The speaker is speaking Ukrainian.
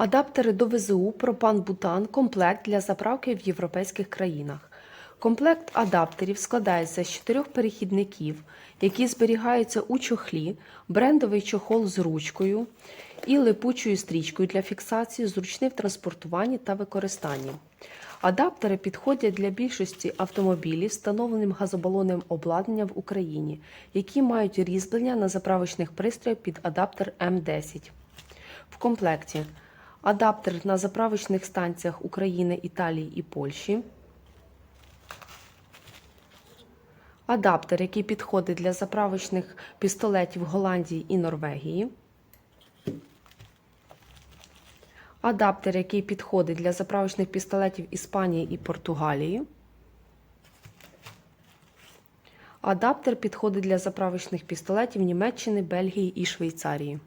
Адаптери до ВЗУ пропан-бутан комплект для заправки в європейських країнах. Комплект адаптерів складається з чотирьох перехідників, які зберігаються у чохлі, брендовий чохол з ручкою і липучою стрічкою для фіксації, зручний в транспортуванні та використанні. Адаптери підходять для більшості автомобілів встановленим газобалонним обладнанням в Україні, які мають різьблення на заправочних пристроях під адаптер М10. В комплекті адаптер на заправочних станціях України, Італії і Польщі. Адаптер, який підходить для заправочних пістолетів Голландії і Норвегії. Адаптер, який підходить для заправочних пістолетів Іспанії і Португалії. Адаптер підходить для заправочних пістолетів Німеччини, Бельгії і Швейцарії.